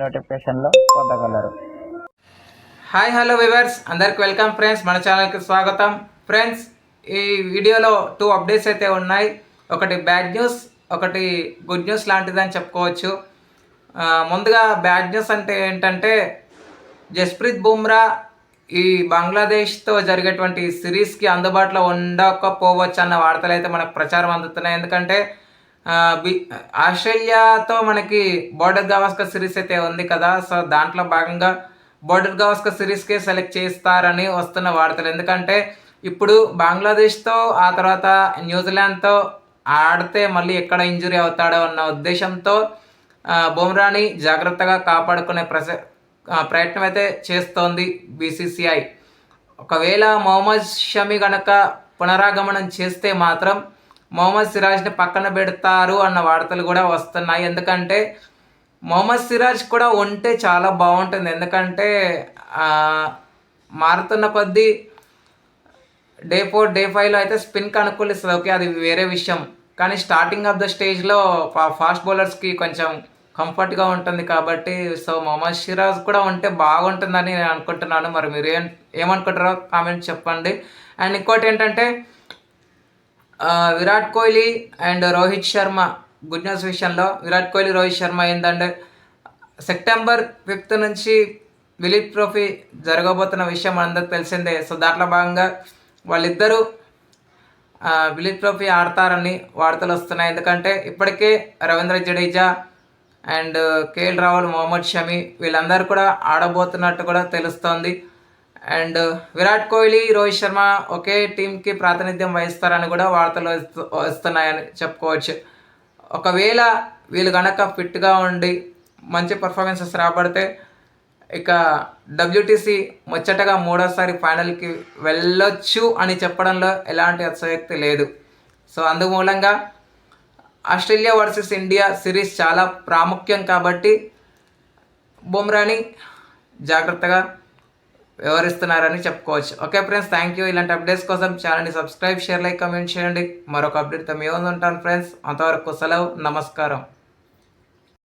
నోటిఫికేషన్లో పొందగలరు. Hi hello viewers అందరికి వెల్కమ్ ఫ్రెండ్స్ మన ఛానల్కి స్వాగతం. ఫ్రెండ్స్ ఈ వీడియోలో టూ అప్డేట్స్ అయితే ఉన్నాయి. ఒకటి బ్యాడ్ న్యూస్ ఒకటి గుడ్ న్యూస్ లాంటిదని చెప్పుకోవచ్చు. ముందుగా బ్యాడ్ న్యూస్ అంటే ఏంటంటే జస్ప్రీత్ బుమ్రా ఈ బంగ్లాదేశ్తో జరిగేటువంటి సిరీస్కి అందుబాటులో ఉండకపోవచ్చు అన్న వార్తలు అయితే మనకు ప్రచారం అందుతున్నాయి. ఎందుకంటే ఆస్ట్రేలియాతో మనకి బోర్డర్ గవాస్కర్ సిరీస్ అయితే ఉంది కదా. సో దాంట్లో భాగంగా బోర్డర్ గవాస్కర్ సిరీస్కే సెలెక్ట్ చేస్తారని వస్తున్న వార్తలు. ఎందుకంటే ఇప్పుడు బంగ్లాదేశ్తో ఆ తర్వాత న్యూజిలాండ్తో ఆడితే మళ్ళీ ఎక్కడ ఇంజురీ అవుతాడో అన్న ఉద్దేశంతో బుమ్రాని జాగ్రత్తగా కాపాడుకునే ప్రస ప్రయత్నం అయితే చేస్తోంది బీసీసీఐ ఒకవేళ మొహమ్మద్ షమి గనక పునరాగమనం చేస్తే మాత్రం మొహమ్మద్ సిరాజ్ని పక్కన పెడతారు అన్న వార్తలు కూడా వస్తున్నాయి. ఎందుకంటే మొహమ్మద్ సిరాజ్ కూడా ఉంటే చాలా బాగుంటుంది. ఎందుకంటే మారుతున్న కొద్దీ డే ఫోర్ డే ఫైవ్లో అయితే స్పిన్కి అనుకూలిస్తుంది ఓకే అది వేరే విషయం. కానీ స్టార్టింగ్ ఆఫ్ ద స్టేజ్లో ఫాస్ట్ బౌలర్స్కి కొంచెం కంఫర్ట్గా ఉంటుంది కాబట్టి సో మొహమ్మద్ సిరాజ్ కూడా ఉంటే బాగుంటుందని నేను అనుకుంటున్నాను. మరి మీరు ఏం ఏమనుకుంటారో కామెంట్ చెప్పండి. అండ్ ఇంకోటి ఏంటంటే Virat Kohli and Rohit Sharma good news విషయంలో విరాట్ కోహ్లీ రోహిత్ శర్మ ఏంటంటే సెప్టెంబర్ ఫిఫ్త్ నుంచి విలీప్ ట్రోఫీ జరగబోతున్న విషయం మనందరికి తెలిసిందే. సో దాంట్లో భాగంగా వాళ్ళిద్దరూ ఆ, విలీప్ ట్రోఫీ ఆడతారని వార్తలు వస్తున్నాయి. ఎందుకంటే ఇప్పటికే రవీంద్ర జడేజా అండ్ కేఎల్ రాహుల్ మొహమ్మద్ షమి వీళ్ళందరూ కూడా ఆడబోతున్నట్టు కూడా తెలుస్తోంది. అండ్ విరాట్ కోహ్లీ రోహిత్ శర్మ ఒకే టీంకి ప్రాతినిధ్యం వహిస్తారని కూడా వార్తలు వస్తు- వస్తున్నాయని చెప్పుకోవచ్చు. ఒకవేళ వీళ్ళు కనుక ఫిట్గా ఉండి మంచి పర్ఫార్మెన్సెస్ రాబడితే ఇక డబ్ల్యూటీసీ ముచ్చటగా మూడోసారి ఫైనల్కి వెళ్ళొచ్చు అని చెప్పడంలో ఎలాంటి అత్యక్తి లేదు. సో అందుమూలంగా ఆస్ట్రేలియా వర్సెస్ ఇండియా సిరీస్ చాలా ప్రాముఖ్యం కాబట్టి బుమ్రాని జాగ్రత్తగా వ్యవహరిస్తున్నారని చెప్పుకోవచ్చు. ఓకే ఫ్రెండ్స్ థ్యాంక్ యూ ఇలాంటి అప్డేట్స్ కోసం ఛానల్ని సబ్స్క్రైబ్ షేర్ లైక్ కమెంట్ చేయండి. మరొక అప్డేట్తో మేము ఉంటాను ఫ్రెండ్స్ అంతవరకు సెలవు నమస్కారం.